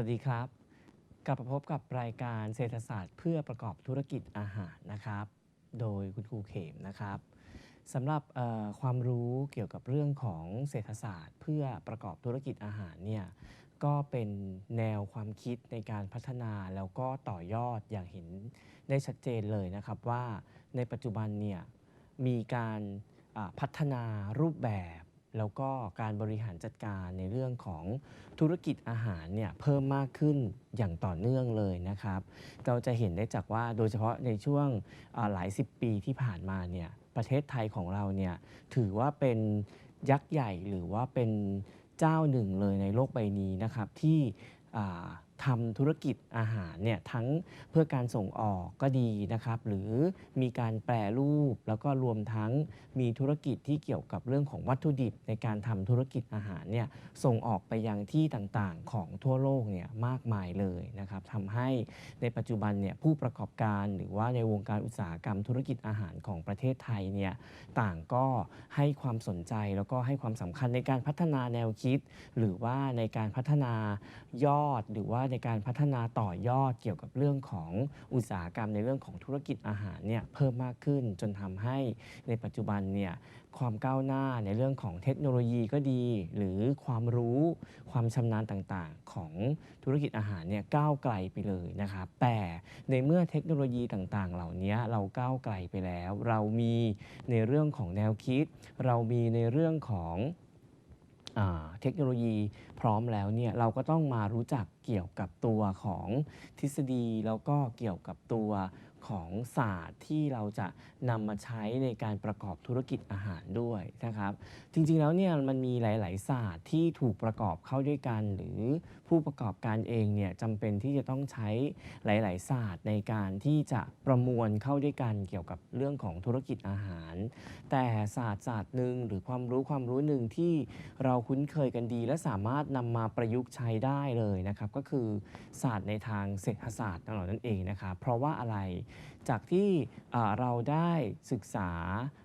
วัสดีครับ กลับมาพบกับรายการเศรษฐศาสตร์เพื่อประกอบธุรกิจอาหารนะครับ โดยคุณครูเขมนะครับสำหรับความรู้เกี่ยวกับเรื่องของเศรษฐศาสตร์เพื่อประกอบธุรกิจอาหารเนี่ยก็เป็นแนวความคิดในการพัฒนาแล้วก็ต่อยอดอย่างเห็นได้ชัดเจนเลยนะครับว่าในปัจจุบันเนี่ยมีการพัฒนารูปแบบ แล้วก็การบริหารจัดการในเรื่องของธุรกิจอาหารเนี่ยเพิ่มมากขึ้นอย่างต่อเนื่องเลยนะครับ เราจะเห็นได้จากว่าโดยเฉพาะในช่วงหลายสิบปีที่ผ่านมาเนี่ยประเทศไทยของเราเนี่ยถือว่าเป็นยักษ์ใหญ่หรือว่าเป็นเจ้าหนึ่งเลยในโลกใบนี้นะครับที่ ทำธุรกิจอาหารเนี่ยทั้งเพื่อการส่งออกก็ดีนะครับ หรือมีการแปรรูปแล้วก็รวมทั้งมีธุรกิจที่เกี่ยวกับเรื่องของวัตถุดิบในการทำธุรกิจอาหารเนี่ยส่งออกไปยังที่ต่างๆ ของทั่วโลกเนี่ยมากมายเลยนะครับทำให้ในปัจจุบันเนี่ยผู้ประกอบการหรือว่าในวงการอุตสาหกรรมธุรกิจอาหารของประเทศไทยเนี่ยต่างก็ให้ความสนใจแล้วก็ให้ความสำคัญในการพัฒนาแนวคิด หรือว่าในการพัฒนายอดหรือว่าในการพัฒนาต่อยอดเกี่ยวกับเรื่องของอุตสาหกรรมในเรื่องของธุรกิจอาหารเนี่ยเพิ่มมากขึ้น จนทำให้ในปัจจุบันเนี่ยความก้าวหน้าในเรื่องของเทคโนโลยีก็ดี หรือความรู้ความชำนาญต่างๆ ของธุรกิจอาหารเนี่ยก้าวไกลไปเลยนะครับแต่ในเมื่อเทคโนโลยีต่างๆ เหล่านี้เราก้าวไกลไปแล้ว เรามีในเรื่องของแนวคิด เรามีในเรื่องของ เทคโนโลยีพร้อมแล้วเนี่ยเราก็ต้องมารู้จักเกี่ยวกับตัวของทฤษฎี แล้วก็เกี่ยวกับตัวของศาสตร์ที่เราจะนำมาใช้ในการประกอบธุรกิจอาหารด้วยนะครับ จริงๆแล้วเนี่ยมันมีหลาย ๆ ศาสตร์ที่ถูกประกอบเข้าด้วยกัน หรือผู้ประกอบการเองเนี่ยจำเป็นที่จะต้องใช้หลาย ๆ ศาสตร์ในการที่จะประมวลเข้าด้วยกันเกี่ยวกับเรื่องของธุรกิจอาหาร แต่ศาสตร์ศาสตร์หนึ่งหรือความรู้ความรู้หนึ่งที่เราคุ้นเคยกันดี และสามารถนำมาประยุกต์ใช้ได้เลยนะครับ ก็คือศาสตร์ในทางเศรษฐศาสตร์นั้นเองนะครับเพราะว่าอะไร จากที่เราได้ศึกษา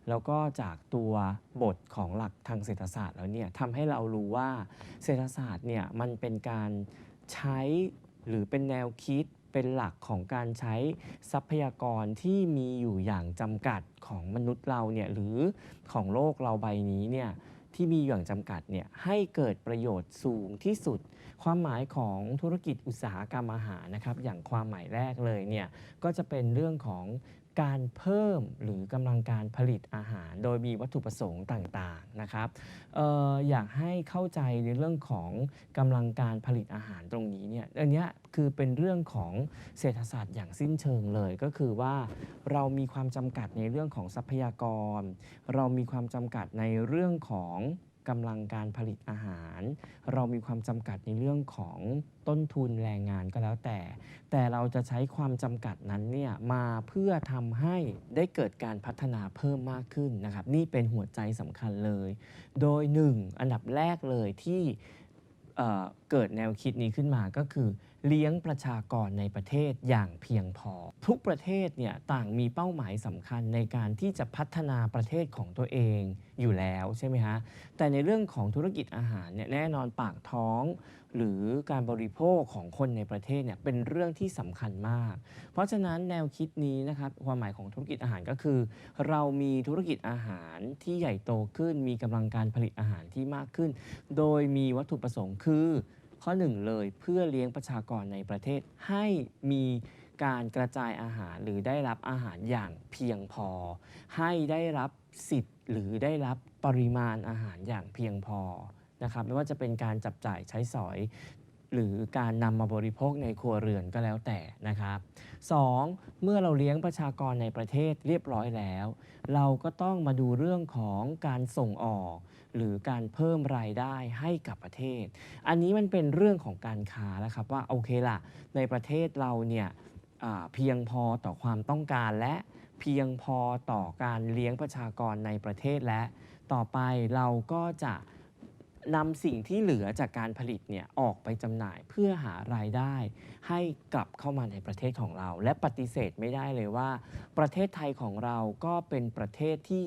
แล้วก็จากตัวบทของหลักทางเศรษฐศาสตร์แล้วเนี่ยทำให้เรารู้ว่าเศรษฐศาสตร์เนี่ยมันเป็นการใช้หรือเป็นแนวคิดเป็นหลักของการใช้ทรัพยากรที่มีอยู่อย่างจำกัดของมนุษย์เราเนี่ยหรือของโลกเราใบนี้เนี่ย ที่มีอย่างจำกัดเนี่ยให้เกิดประโยชน์สูงที่สุด ความหมายของธุรกิจอุตสาหกรรมอาหารนะครับอย่างความหมายแรกเลยเนี่ยก็จะเป็นเรื่องของ การเพิ่มหรือกำลังการผลิตอาหาร โดยมีวัตถุประสงค์ต่างๆนะครับอออยากให้เข้าใจในเรื่องของกำลังการผลิตอาหารตรงนี้เนี่ยอันนี้คือเป็นเรื่องของเศรษฐศาสตร์อย่างสิ้นเชิงเลย ก็คือว่าเรามีความจำกัดในเรื่องของทรัพยากร เรามีความจำกัดในเรื่องของ กำลังการผลิตอาหาร เรามีความจำกัดในเรื่องของต้นทุนแรงงานก็แล้วแต่ แต่เราจะใช้ความจำกัดนั้นเนี่ยมาเพื่อทำให้ได้เกิดการพัฒนาเพิ่มมากขึ้นนะครับ นี่เป็นหัวใจสำคัญเลย โดยหนึ่งอันดับแรกเลยที่ เเกิดแนวคิดนี้ขึ้นมาก็คือ เลี้ยงประชากรในประเทศอย่างเพียงพอ ทุกประเทศเนี่ยต่างมีเป้าหมายสำคัญในการที่จะพัฒนาประเทศของตัวเองอยู่แล้วใช่ไหมฮะแต่ในเรื่องของธุรกิจอาหารเนี่ยแน่นอนปากท้อง หรือการบริโภคของคนในประเทศเนี่ยเป็นเรื่องที่สำคัญมาก เพราะฉะนั้นแนวคิดนี้นะครับความหมายของธุรกิจอาหารก็คือ เรามีธุรกิจอาหารที่ใหญ่โตขึ้น มีกำลังการผลิตอาหารที่มากขึ้น โดยมีวัตถุประสงค์คือ ข้อหนึ่งเลยเพื่อเลี้ยงประชากรในประเทศให้มีการกระจายอาหารหรือได้รับอาหารอย่างเพียงพอ ให้ได้รับสิทธิ์หรือได้รับปริมาณอาหารอย่างเพียงพอ นะครับไม่ว่าจะเป็นการจับจ่ายใช้สอย หรือการนำมาบริโภคในครัวเรือนก็แล้วแต่นะครับ 2. เมื่อเราเลี้ยงประชากรในประเทศเรียบร้อยแล้ว เราก็ต้องมาดูเรื่องของการส่งออกหรือการเพิ่มรายได้ให้กับประเทศ อันนี้มันเป็นเรื่องของการค้าแล้วครับว่าโอเคล่ะในประเทศเราเนี่ยเพียงพอต่อความต้องการและเพียงพอต่อการเลี้ยงประชากรในประเทศและ ต่อไปเราก็จะ นำสิ่งที่เหลือจากการผลิตเนี่ยออกไปจำหน่ายเพื่อหารายได้ ให้กลับเข้ามาในประเทศของเรา และปฏิเสธไม่ได้เลยว่า ประเทศไทยของเราก็เป็นประเทศที่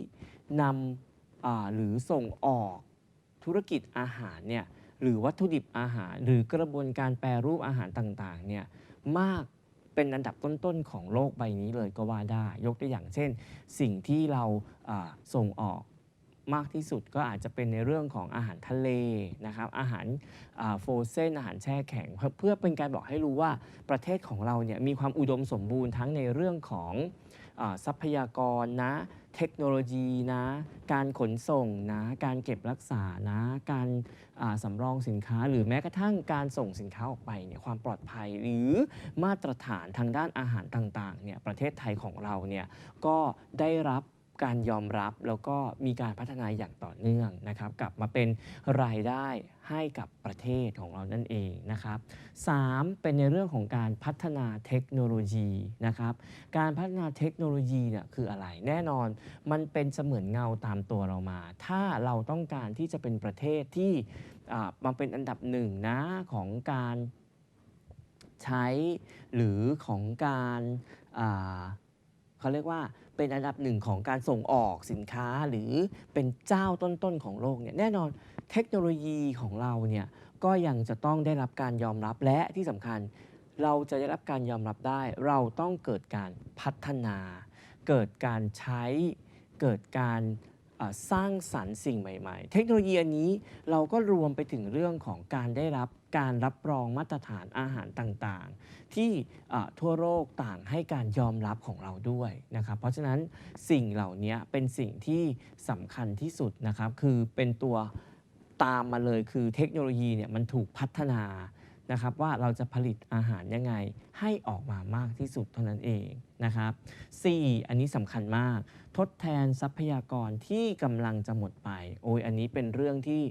นำอ่าหรือส่งออกธุรกิจอาหารเนี่ยหรือวัตถุดิบอาหาร หรือกระบวนการแปรรูปอาหารต่างๆเนี่ยมากเป็นอันดับต้นๆของโลกใบนี้เลยก็ว่าได้ ยกตัวอย่างเช่น สิ่งที่เราอ่าส่งออก มากที่สุดก็อาจจะเป็นในเรื่องของอาหารทะเลนะครับอาหารโฟเซนอาหารแช่แข็ง เพื่อเป็นการบอกให้รู้ว่าประเทศของเราเนี่ยมีความอุดมสมบูรณ์ทั้งในเรื่องของอทรัพยากรนะ เทคโนโลยีนะ การขนส่งนะ การเก็บรักษานะ การาสำรองสินค้า หรือแม้กระทั่งการส่งสินค้าออกไปเนี่ยความปลอดภัยหรือมาตรฐานทางด้านอาหารต่างๆเนี่ยประเทศไทยของเราเนี่ยก็ได้รับ การยอมรับแล้วก็มีการพัฒนาอย่างต่อเนื่องนะครับ กลับมาเป็นรายได้ให้กับประเทศของเรานั่นเองนะครับ 3. เป็นในเรื่องของการพัฒนาเทคโนโลยีนะครับ การพัฒนาเทคโนโลยีเนี่ยคืออะไร แน่นอนมันเป็นเสมือนเงาตามตัวเรามา ถ้าเราต้องการที่จะเป็นประเทศที่อ่ามาเป็นอันดับหนึ่งนะของการใช้หรือของการเขาเรียกว่า เป็นอันดับหนึ่งของการส่งออกสินค้าหรือเป็นเจ้าต้นๆของโลกเนี่ยแน่นอนเทคโนโลยีของเราเนี่ยก็ยังจะต้องได้รับการยอมรับและที่สำคัญ เราจะได้รับการยอมรับได้ เราต้องเกิดการพัฒนา เกิดการใช้ เกิดการสร้างสรรค์สิ่งใหม่ ๆ เทคโนโลยีอันนี้เราก็รวมไปถึงเรื่องของการได้รับ การรับรองมาตรฐานอาหารต่างๆ ที่ทั่วโลกต่างให้การยอมรับของเราด้วยนะครับ เพราะฉะนั้นสิ่งเหล่านี้เป็นสิ่งที่สำคัญที่สุดนะครับ คือเป็นตัวตามมาเลยคือเทคโนโลยีเนี่ยมันถูกพัฒนานะครับว่าเราจะผลิตอาหารยังไงให้ออกมามากที่สุดเท่านั้นเองนะครับ 4. อันนี้สำคัญมาก ทดแทนทรัพยากรที่กำลังจะหมดไป โอ้ยอันนี้เป็นเรื่องที่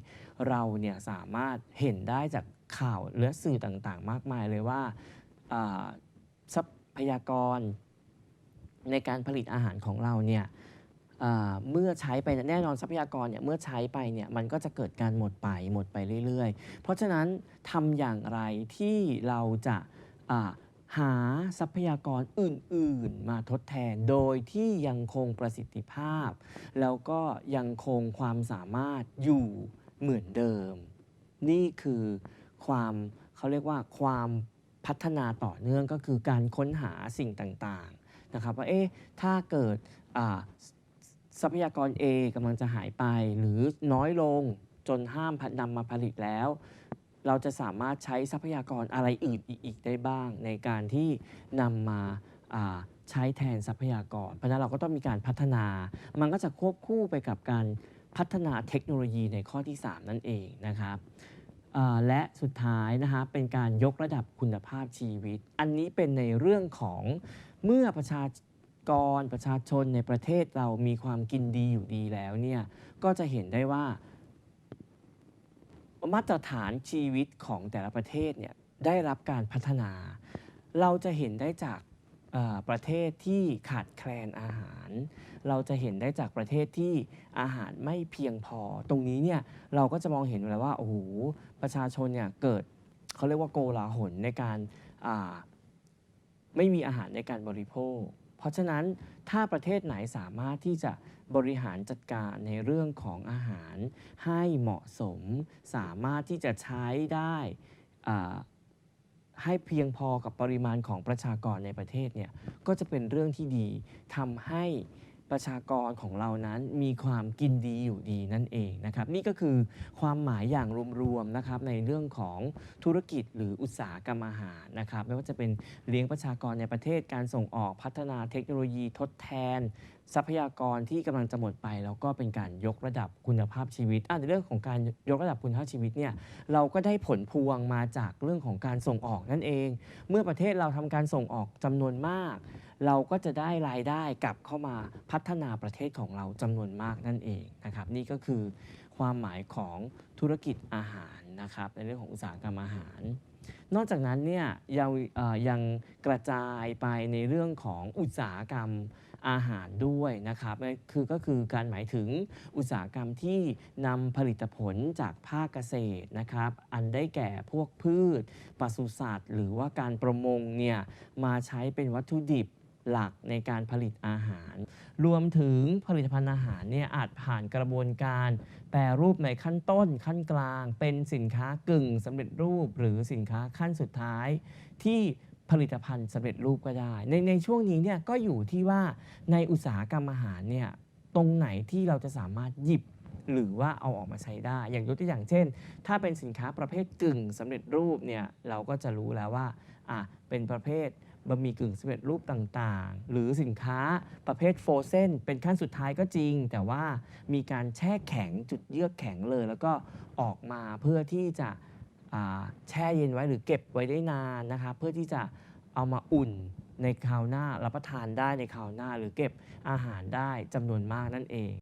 เราเนี่ยสามารถเห็นได้จาก ข่าวและสื่อต่างๆ มากมายเลยว่าทรัพยากรในการผลิตอาหารของเราเนี่ยเมื่อใช้ไปแน่นอนทรัพยากรเนี่ยเมื่อใช้ไปเนี่ยมันก็จะเกิดการหมดไปหมดไปเรื่อยๆ เพราะฉะนั้นทำอย่างไรที่เราจะาหาทรัพยากรอื่นๆ มาทดแทน โดยที่ยังคงประสิทธิภาพ แล้วก็ยังคงความสามารถอยู่เหมือนเดิม นี่คือ ความเขาเรียกว่าความพัฒนาต่อเนื่องก็คือการค้นหาสิ่งต่างๆนะครับว่าเอ๊ะถ้าเกิดทรัพยากร A กำลังจะหายไป หรือน้อยลงจนห้ามนำมาผลิตแล้ว เราจะสามารถใช้ทรัพยากรอะไรอื่นอีกได้บ้าง ในการที่นำมาอ่าใช้แทนทรัพยากร เพราะฉะนั้นเราก็ต้องมีการพัฒนา มันก็จะควบคู่ไปกับการพัฒนาเทคโนโลยีในข้อที่ 3 นั่นเองนะครับ และสุดท้ายนะฮะเป็นการยกระดับคุณภาพชีวิต อันนี้เป็นในเรื่องของเมื่อประชากรประชาชนในประเทศเรามีความกินดีอยู่ดีแล้วเนี่ยก็จะเห็นได้ว่า มาตรฐานชีวิตของแต่ละประเทศเนี่ยได้รับการพัฒนา เราจะเห็นได้จาก ประเทศที่ขาดแคลนอาหาร เราจะเห็นได้จากประเทศที่อาหารไม่เพียงพอ ตรงนี้เนี่ยเราก็จะมองเห็นเลยว่าโอ้โหประชาชนเนี่ยเกิดเขาเรียกว่าโกลาหลในการไม่มีอาหารในการบริโภค เพราะฉะนั้นถ้าประเทศไหนสามารถที่จะบริหารจัดการในเรื่องของอาหารให้เหมาะสม สามารถที่จะใช้ได้อ่า ให้เพียงพอกับปริมาณของประชากรในประเทศเนี่ยก็จะเป็นเรื่องที่ดีทำให้ประชากรของเรานั้นมีความกินดีอยู่ดีนั่นเองนะครับ นี่ก็คือความหมายอย่างรวมๆนะครับในเรื่องของธุรกิจหรืออุตสาหกรรมอาหารนะครับไม่ว่าจะเป็นเลี้ยงประชากรในประเทศการส่งออกพัฒนาเทคโนโลยีทดแทนทรัพยากรที่กำลังจะหมดไป แล้วก็เป็นการยกระดับคุณภาพชีวิตอะในเรื่องของการยกระดับคุณภาพชีวิตเนี่ยเราก็ได้ผลพวงมาจากเรื่องของการส่งออกนั่นเอง เมื่อประเทศเราทำการส่งออกจำนวนมาก เราก็จะได้รายได้กลับเข้ามาพัฒนาประเทศของเราจำนวนมากนั่นเองนะครับ นี่ก็คือความหมายของธุรกิจอาหารนะครับ ในเรื่องของอุตสาหกรรมอาหารนอกจากนั้นเนี่ยยังยังกระจายไปในเรื่องของอุตสาหกรรม อาหารด้วยนะครับคือก็คือการหมายถึงอุตสาหกรรมที่นำผลิตผลจากภาคเกษตรนะครับอันได้แก่พวกพืชปศุสัตว์ หรือว่าการประมงเนี่ยมาใช้เป็นวัตถุดิบหลักในการผลิตอาหาร รวมถึงผลิตภัณฑ์อาหารเนี่ยอาจผ่านกระบวนการ แปรรูปในขั้นต้นขั้นกลาง เป็นสินค้ากึ่งสำเร็จรูปหรือสินค้าขั้นสุดท้ายที่ ผลิตภัณฑ์สำเร็จรูปก็ได้ ในในช่วงนี้เนี่ยก็อยู่ที่ว่าในอุตสาหกรรมอาหารเนี่ยตรงไหนที่เราจะสามารถหยิบหรือว่าเอาออกมาใช้ได้ อย่างยกตัวอย่างเช่น ถ้าเป็นสินค้าประเภทกึ่งสำเร็จรูปเนี่ยเราก็จะรู้แล้วว่าอะเป็นประเภทบะหมี่กึ่งสำเร็จรูปต่างๆ หรือสินค้าประเภทโฟเซนเป็นขั้นสุดท้ายก็จริง แต่ว่ามีการแช่แข็งจุดเยือกแข็งเลย แล้วก็ออกมาเพื่อที่จะ แช่เย็นไว้หรือเก็บไว้ได้นานนะคะเพื่อที่จะเอามาอุ่นในคราวหน้ารับประทานได้ในคราวหน้า หรือเก็บอาหารได้จำนวนมากนั่นเอง